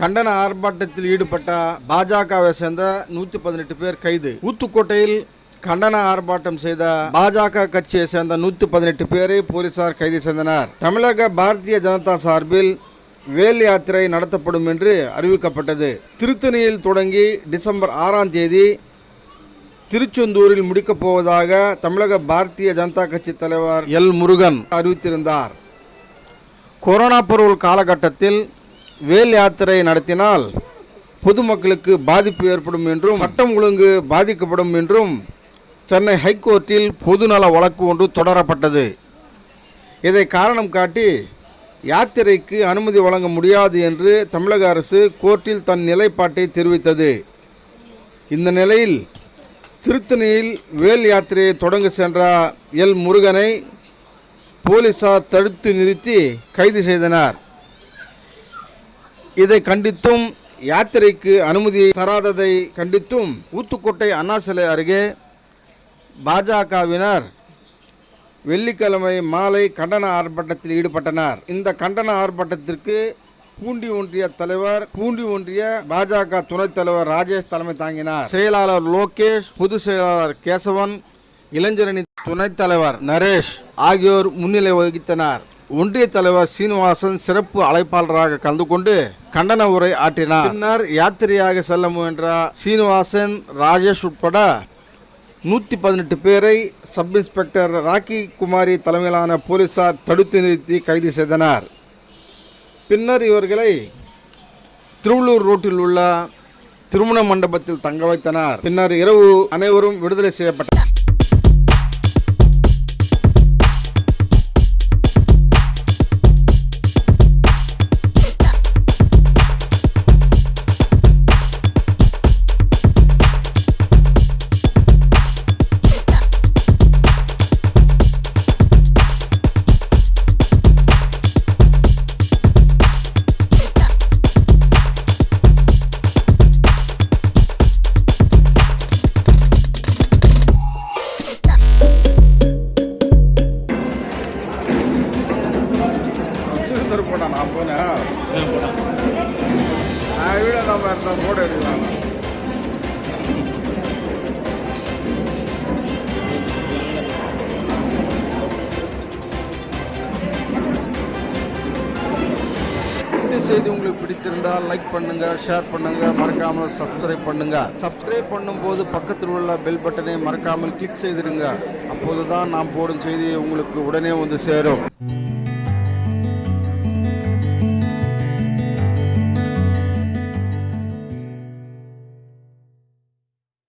கண்டன ஆர்ப்பாட்டத்தில் ஈடுபட்ட பாஜகவை சேர்ந்த நூற்றி பதினெட்டு பேர் கைது. ஊத்துக்கோட்டையில் கண்டன ஆர்ப்பாட்டம் செய்த பாஜக கட்சியை சேர்ந்த நூற்றி பதினெட்டு பேரை போலீசார் கைது செய்தனர். தமிழக பாரதிய ஜனதா சார்பில் வேல் யாத்திரை நடத்தப்படும் என்று அறிவிக்கப்பட்டது. திருத்தணியில் தொடங்கி டிசம்பர் ஆறாம் தேதி திருச்செந்தூரில் முடிக்கப் போவதாக தமிழக பாரதிய ஜனதா கட்சி தலைவர் எல் முருகன் அறிவித்திருந்தார். கொரோனா பரவல் காலகட்டத்தில் வேல் யாத்திரை நடத்தினால் பொதுமக்களுக்கு பாதிப்பு ஏற்படும் என்றும் சட்டம் ஒழுங்கு பாதிக்கப்படும் என்றும் சென்னை ஹைகோர்ட்டில் பொதுநல வழக்கு ஒன்று தொடரப்பட்டது. இதை காரணம் காட்டி யாத்திரைக்கு அனுமதி வழங்க முடியாது என்று தமிழக அரசு கோர்ட்டில் தன் நிலைப்பாட்டை தெரிவித்தது. இந்த நிலையில் திருத்தணியில் வேல் யாத்திரையை தொடங்க சென்ற எல் முருகனை போலீசார் தடுத்து நிறுத்தி கைது செய்தனர். இதை கண்டித்தும் யாத்திரைக்கு அனுமதி தராததை கண்டித்தும் ஊத்துக்கோட்டை அண்ணாசிலை அருகே பாஜகவினர் வெள்ளிக்கிழமை மாலை கண்டன ஆர்ப்பாட்டத்தில் ஈடுபட்டனர். இந்த கண்டன ஆர்ப்பாட்டத்திற்கு பூண்டி ஒன்றிய தலைவர் பூண்டி ஒன்றிய பாஜக துணைத் தலைவர் ராஜேஷ் தலைமை தாங்கினார். செயலாளர் லோகேஷ் பொதுச் செயலாளர் கேசவன் இளைஞரணி துணைத் தலைவர் நரேஷ் ஆகியோர் முன்னிலை வகித்தனர். ஒன்றிய தலைவர் சீனிவாசன் சிறப்பு அழைப்பாளராக கலந்து கொண்டு கண்டன உரை ஆற்றினார். பின்னர் யாத்திரையாக செல்ல முயன்ற சீனிவாசன் ராஜேஷ் உட்பட நூற்றி பதினெட்டு பேரை சப் இன்ஸ்பெக்டர் ராக்கி குமாரி தலைமையிலான போலீசார் தடுத்து நிறுத்தி கைது செய்தனர். பின்னர் இவர்களை திருவள்ளூர் ரோட்டில் உள்ள திருமண மண்டபத்தில் தங்க வைத்தனர். பின்னர் இரவு அனைவரும் விடுதலை செய்யப்பட்டனர். போட்டான் நான் போனேன். நான் வீடியோ நம்ம எடுத்த போட்டோ எடுக்கலாம் இந்த செய்தி உங்களுக்கு பிடித்திருந்தால் லைக் பண்ணுங்க ஷேர் பண்ணுங்க மறக்காமல் சப்ஸ்கிரைப் பண்ணுங்க. சப்ஸ்கிரைப் பண்ணும்போது பக்கத்தில் உள்ள பெல் பட்டனை மறக்காமல் கிளிக் அப்போது அப்போதுதான் நாம் போடும் செய்தி உங்களுக்கு உடனே வந்து சேரும்.